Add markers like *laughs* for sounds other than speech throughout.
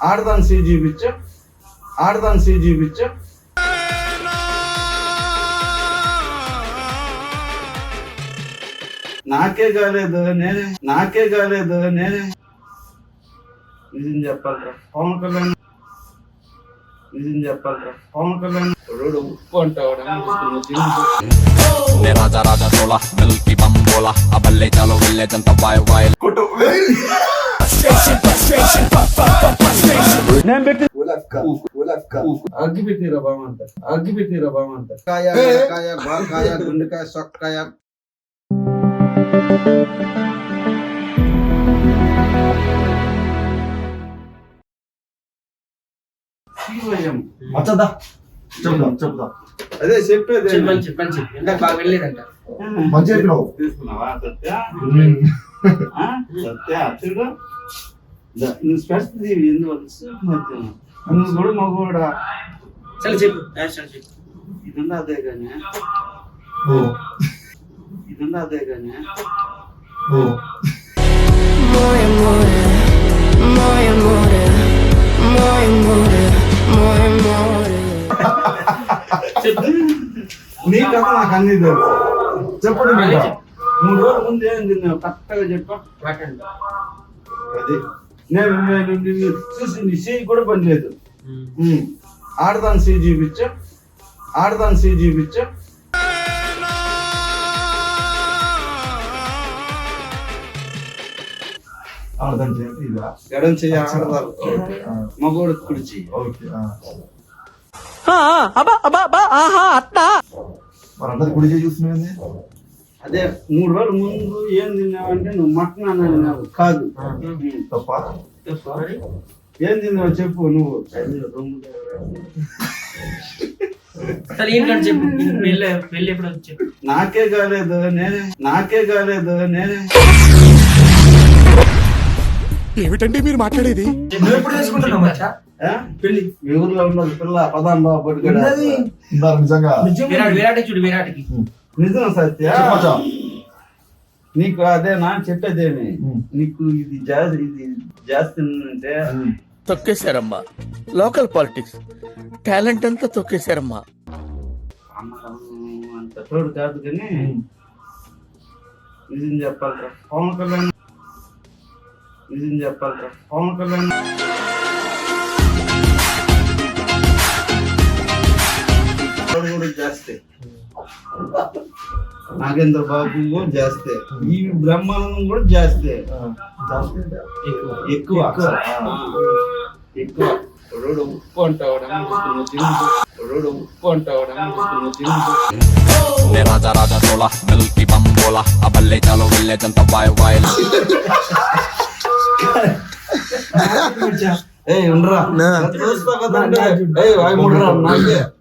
ఆడదాని సీ చూపించు ఆడదాని సీ చూపించు నాకే కాలేదు నేనే నాకే కాలేదు నేనే నిజం చెప్పాలరా పవన్ కళ్యాణ్. నిజం చెప్పాలరా పవన్ కళ్యాణ్. రోడ్డు ఉప్పు vai vai కొట్టు ఉలక్క ఉలక్క అగ్గి పెట్టిరా బామంత అగ్గి పెట్టిరా బామంత కాయ కాయ బాకాయ గుండెకాయ సొక్కాయ శివయం. వచ్చదా చెప్దాం చెప్దాం అదే చెప్పేది చెప్పని చెప్పని చెప్పి ఇందాక బాగా వెళ్ళలేదంట మంచి చెప్పినావు తీసుకున్నావా సత్య? సత్య తీవి ఎందువల్ల కూడా. మగవాడా సరే చెప్పు. చెప్పు. ఇది అదే కానీ. ఓ. ఇది అదే కానీ. ఓ. More amore, more amore, more amore, more amore. చెప్పు. నీ కథ నాకు అన్ని తెలుసు. చెప్పండి. మూడు రోజుల ముందు కరెక్ట్గా చెప్పు. మాట్లాడండి అది. నేను నేను నిన్ను చూసి నీ సీ కూడా పని లేదు ఉమ్. ఆడదాని సీ చూపించు. ఆడదాని సీ చూపించు. అర్థం చేయండి ఇదా? ఎడం చెయ్యి ఆడదాలు ఆ, మగోడు కుడి చెయ్యి ఓకే ఆ. మరి అందరు కుడి చేయి చూస్తున్నావు అదే మూడు రోజుల ముందు ఏం తిన్నావంటే నువ్వు మటన్ అని అన్నావు కాదు. తప్ప? ఏం తిన్నావు చెప్పు నువ్వు. సరే ఏంటంటే చెప్పు. పెళ్ళి పెళ్ళి ఎప్పుడు వచ్చి చెప్పు. నాకే కాలేదు నేనే నాకే కాలేదు నేనే. ఎప్పుడు చేసుకుంటున్నావు మచ్చా? ఆ? పెళ్ళి మీ ఊర్లో ఉన్నది పిల్ల పదాం బాబు నిజంగా. విరాట్ విరాట్ చూడు విరాట్కి. నిజం సత్య. నీకు అదేనా చెప్పేదేమి ఉమ్. నీకు ఇది జాస్తి ఇది జాస్తి అంటే తొక్కేశారమ్మా. Local politics. టాలెంట్ అంతా తొక్కేశారమ్మా. అంత తోడు కాదు కానీ నిజం చెప్పాలరా. పవన్ కళ్యాణ్ నిజం చెప్పాలరా. పవన్ కళ్యాణ్ కూడా జాస్తే. నాగేంద్ర బాబు కూడా జాస్తే ఈ బ్రహ్మానందం కూడా జాస్తే ఎక్కువ ఆ. ఎక్కువ రోడ్డు ఉప్పు అంటావాడు రోడ్డు ఉప్పు అంటావాడు Ne raja raja sola, milky bambola Aballe chalo ville janta vai vai ఏయ్ ఉండరా చూస్తా కదా అంటే, ఏయ్ వాయి ముడరా నాకే ఏ కూర్చో అవుబే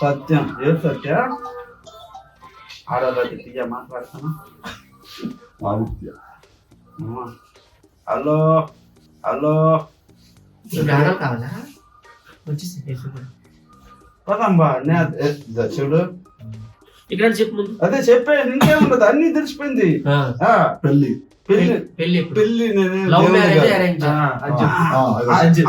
సత్యం ఏ సత్య ఆడవాళ్ళ తీయ మాట్లాడతాను ఆదిత్య అమ్మా. హలో హలో ఇప్పుడు ఆడవాళ్ళు కావాలా వచ్చేసి వేసుకోండి. పదంబా నే ఏ, ఇదా చూడు ఇక్కడ చెప్పు ముందు. అదే చెప్పే ఇంకేముండదు అన్ని తెలిసిపోయింది. పెళ్ళి పెళ్ళి. ఆ,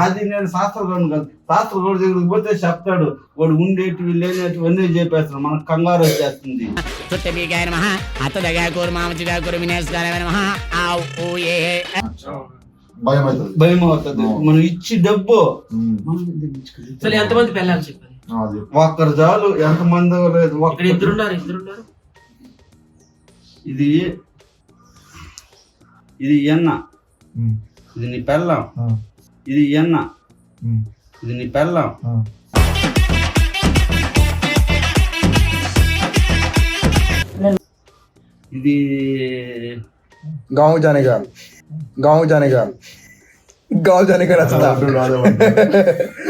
అది నేను శాస్త్రగౌడు కాదు. శాస్త్రగౌడు దగ్గరికి పోతే చెప్తాడు వాడు ఉండేటివి లేనేటివి అన్నీ చెప్పేస్తాడు మనకు కంగారు వచ్చేస్తుంది. భయం అవుతుంది భయం అవుతుంది మనం ఇచ్చి డబ్బు. ఎంతమంది పెళ్ళాలి చెప్పండి ఆ, అది చెప్పు. ఒక్కరు చాలు ఎంత మంది లేదు ఇక్కడ ఒక్కరు. ఇద్దరున్నారు ఇద్దరున్నారు ఇది ఇది ఎన్న ఉమ్. ఇది నీ పెళ్ళం ఆ, ఇది ఎన్న ఉమ్. ఇది నీ పెళ్ళం ఆ. ఇది गांव जाने का गांव जाने का गांव जाने का रास्ता రాదు, రాదు, రాదు.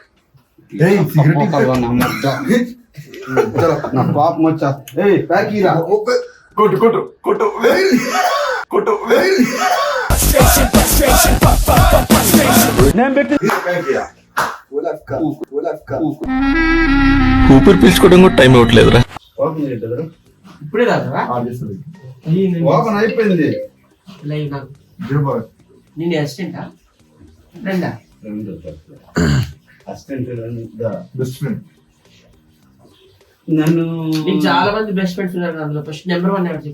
నా ముద్ద. నా పాపం వచ్చా. ఏయ్ ప్యాక్ ఇరా. కొట్టు కొట్టు కొట్టు. కొట్టు ఊపిరి పీల్చుకోవడం కూడా టైం ఇవ్వట్లేదురా. ఇప్పుడే చేస్తుంది. ఓపెన్ అయిపోయింది. నేను అసిస్టెంటా? రెండా? రెండు అసిస్టెంట్. బెస్ట్ ఫ్రెండ్ నన్ను నీకు చాలా మంది బెస్ట్ ఫ్రెండ్స్ ఉన్నారు అందులో. ఫస్ట్ నెంబర్ వన్ ఎవరు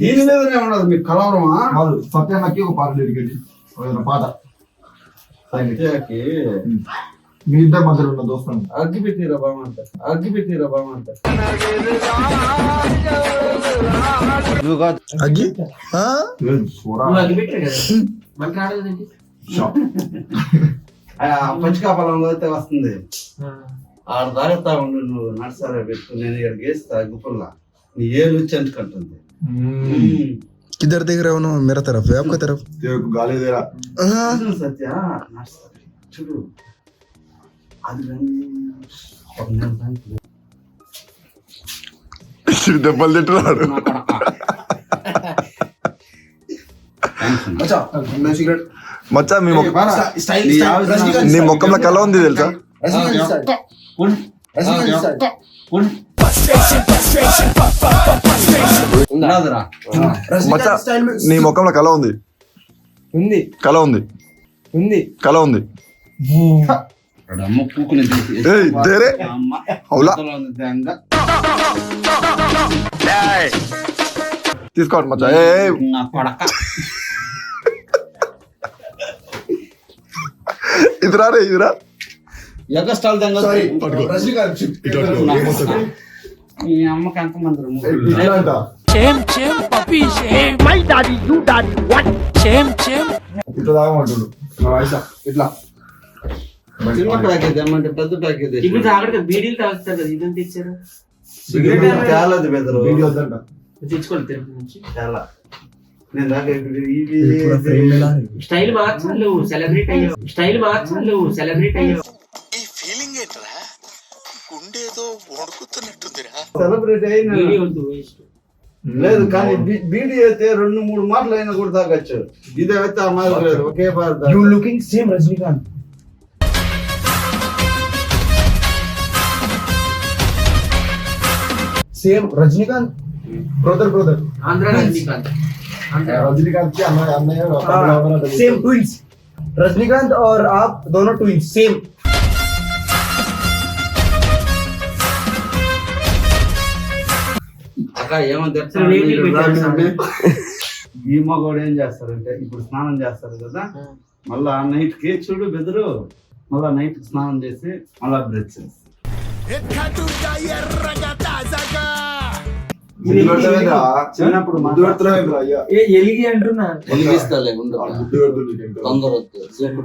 దీని మీదనే ఉండదు మీకు కలవరమా? కాదు. సత్యాన్నకి ఒక పాట డెడికేట్ పాట. సత్యకి మీ ఇద్దరి మధ్యలో ఉన్న దోస్తాను అగ్గి పెట్టిరా బామంట అగ్గి పెట్టిరా బామంట అగ్గి? ఆ? నువ్వు అగ్గి పెట్టారు కదా? మనకి రావడం పచ్చికా పొలం అయితే వస్తుంది. ఆడ దాగుతా ఉండు నువ్వు నడుసారా పెట్టు నేను ఇక్కడ గేస్తా అగ్గిపుల్ల నీ ఏలు వచ్చి అంటుకుంటుంది किधर देख रहे हो ना मेरा तरफ है आपका तरफ గాలి దేరా हाँ, నిజం సత్య నడుస్తా చూడు అది కానీ ఒక నెల దానికి దెబ్బలు తింటున్నాడు నా కొడకా. Thanks అన్న. अच्छा मैं सिगरेट మచ్చా మీ మొక్క బారా. स्टाइल నీ स्टाइल ఆవిడ रजनीकांत నీ स्टाइल। మొక్కలో కళ ఉంది తెలుసా रजनीकांत स्टाइल ఉన్. నీ ముఖంలో కళ ఉంది. ఉంది. కళ ఉంది. ఉంది. కళ ఉంది. తీసుకోండి మచ్చా. ఏ ఇదిరా రే. ఇదిరా ఎగస్టాల్ అమ్మకి ఎంత మంది ఇట్లా అంట ఇట్లా తాగమంటుండు. నా వయసు? ఇట్లా. చిన్న ప్యాకేజ్ ఏమంటే పెద్ద ప్యాకేజ్ ఇప్పుడు తాగడు కదా బీడీలు తాగుతారు కదా ఇదంతా ఇచ్చారు సిగరెట్ తేలదు బెదరు వీడియో వద్దంట తెచ్చుకోవాలి తిరుపతి నుంచి. తేలా. నేను దాకా ఇప్పుడు ఇవి స్టైల్ మార్చాలి నువ్వు సెలబ్రేట్ అయ్యావు స్టైల్ మార్చాలి నువ్వు సెలబ్రేట్ అయ్యావు సెలబ్రేట్ అయినా. లేదు కానీ బీ- బీడీ అయితే రెండు మూడు మాటలు అయినా కూడా తాగొచ్చు ఇది అయితే ఆ మాదిరి లేదు ఒకే bar you looking same Rajinikanth same Rajinikanth brother brother Andhra Rajinikanth Andhra Rajinikanth की अन्ना अन्ना सेम ट्विंस रजनीकांत और आप दोनों ट्विंस सेम అక్క ఏమని పెట్టారు చెప్తారంటే ఈ మగోడు ఏం చేస్తారంటే ఇప్పుడు స్నానం చేస్తారు కదా. మళ్ళా నైట్కి చూడు బెదరు. మళ్ళా నైట్ స్నానం చేసి మళ్ళా బ్రష్ చేసి చిన్నప్పుడు ఎలిగి అంటున్నా. ఉండు. తొందర వద్దు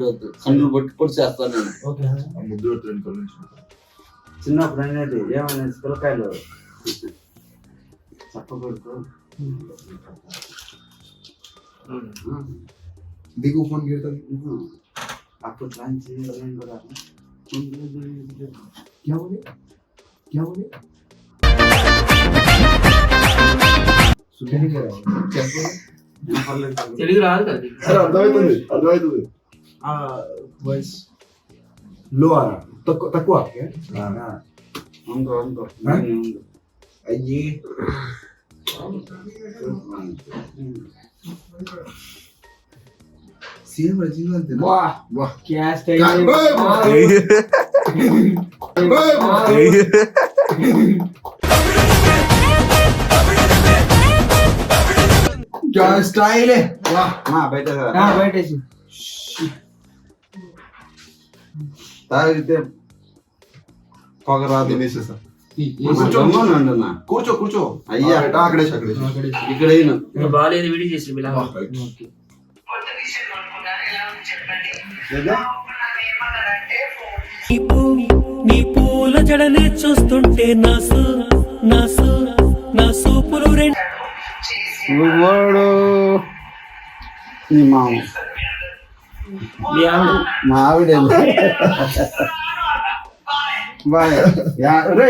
వద్దు. కన్నులు పట్టి పొడి చేస్తాను నేను. చిన్నప్పుడు అనేది ఏమనేది? పిల్లకాయలు. నీకు ఫోన్ పెడతాను అప్పుడు ప్లాన్ చేయాలని కూడా తెలుగు రాదు కదా అర్థమవుతుంది అర్థమవుతుంది వాయిస్లో అన్న తక్కువ తక్కువ ఉందో ఉందో allí. Siempre sí, durante. Né? ¡Buah! ¡Buah! ¡Qué hasta ahí! ¡Calmemos! ¡Calmemos! ¡Ya está ahí! ¡Buah! ¡Más, vete a ¡Ah, vete! ¡Está ahí! ¡Pagado! ¡Dime eso! కూర్చో కూర్చో. అయ్యా. అక్కడేసి ఇక్కడ బాగాలేదు వీడియో చేసి నీ పూల జడనే చూస్తుంటే నాసు నాసు నా సూపులు రెండు వాడు నీ మామ. మీ ఆవిడ. మా ఆవిడ *laughs* బాయ్. యా రే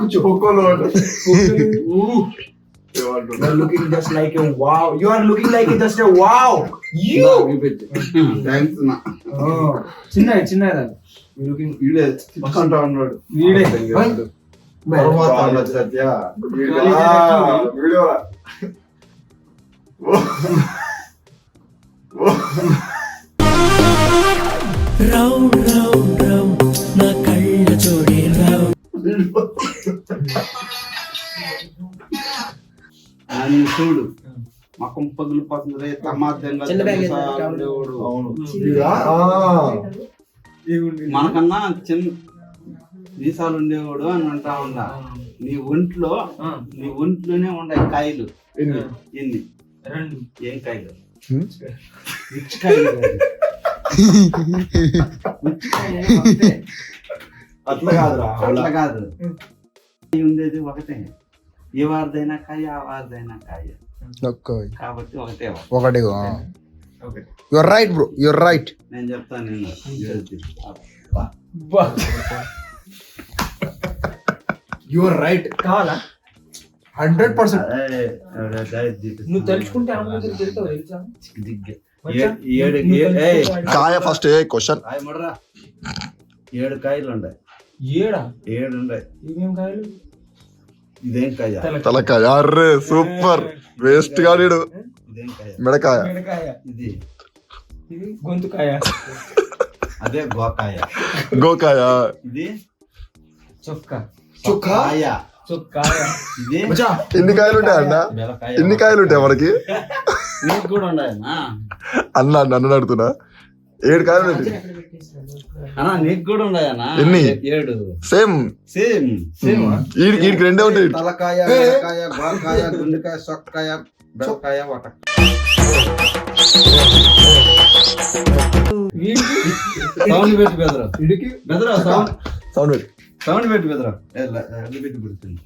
कुछ ఒక్కోలో You are looking just like a wow. You are looking like just a wow. You. Thanks నా చిన్న చిన్న You looking. వీడే అంటా ఉన్నాడు వీడే. తర్వాత ఉండదు Satya video round round round నా కళ్ళ జోడే రౌండ్ ఆయన చూడు. మకం పగిలిపోతుంది ఏదైనా ఉండేవాడు. అవును. మనకన్నా చిన్న వీసాలు ఉండేవాడు అని అంటా ఉండా నీ ఒంట్లో నీ ఒంట్లోనే ఉండే కాయలు. ఎన్ని? ఏం కాయలు? అట్లా కాదురా అట్లా కాదు. ఉండేది ఒకటే. ఏ వారిదైనా కాయ ఆ వారిదైనా కాయ. కాబట్టి ఒకటే. ఒకటి okay you're right bro you're right నేను చెప్తాను నేను యువర్ రైట్ కావాలా? హండ్రెడ్ పర్సెంట్ నువ్వు తలుచుకుంటే కాయ ఫస్ట్ క్వశ్చన్ ఏడు కాయలు ఉన్నాయి ఏడా? ఏడు ఉన్నాయి ఇవేం కాయలు? ఇదేం కాయ? తలకాయ. అర్రే సూపర్. వేస్ట్గా నీడు. ఇదేం కాయ? మిడకాయ. ఇది. ఇది గొంతుకాయ. అదే గోకాయ. గోకాయ. ఇది? చొక్క. కాయ చొక్కాయ. ఇది? ఎన్ని కాయలు ఉంటాయి అన్న బెలకాయ ఎన్ని కాయలు ఉంటాయి మనకి? నీకు కూడా ఉన్నాయన్నా అన్న నన్ను అడుగుతున్నా. ఏడు కాయలు ఉంటాయి అన్నా నీకు కూడా ఉన్నాయన్నా ఎన్ని? ఏడు. సేమ్. సేమ్. వీడికి వీడికి రెండే ఉంటాయి. తలకాయ బెలకాయ గోకాయ గుండెకాయ సొక్కాయ బెలకాయ వట. సౌండ్ పెట్టి బెదరా. బెదరా సౌండ్. సౌండ్. పెట్టి. సౌండ్ పెట్టి బెదరా. పెట్టి పెడుతుంది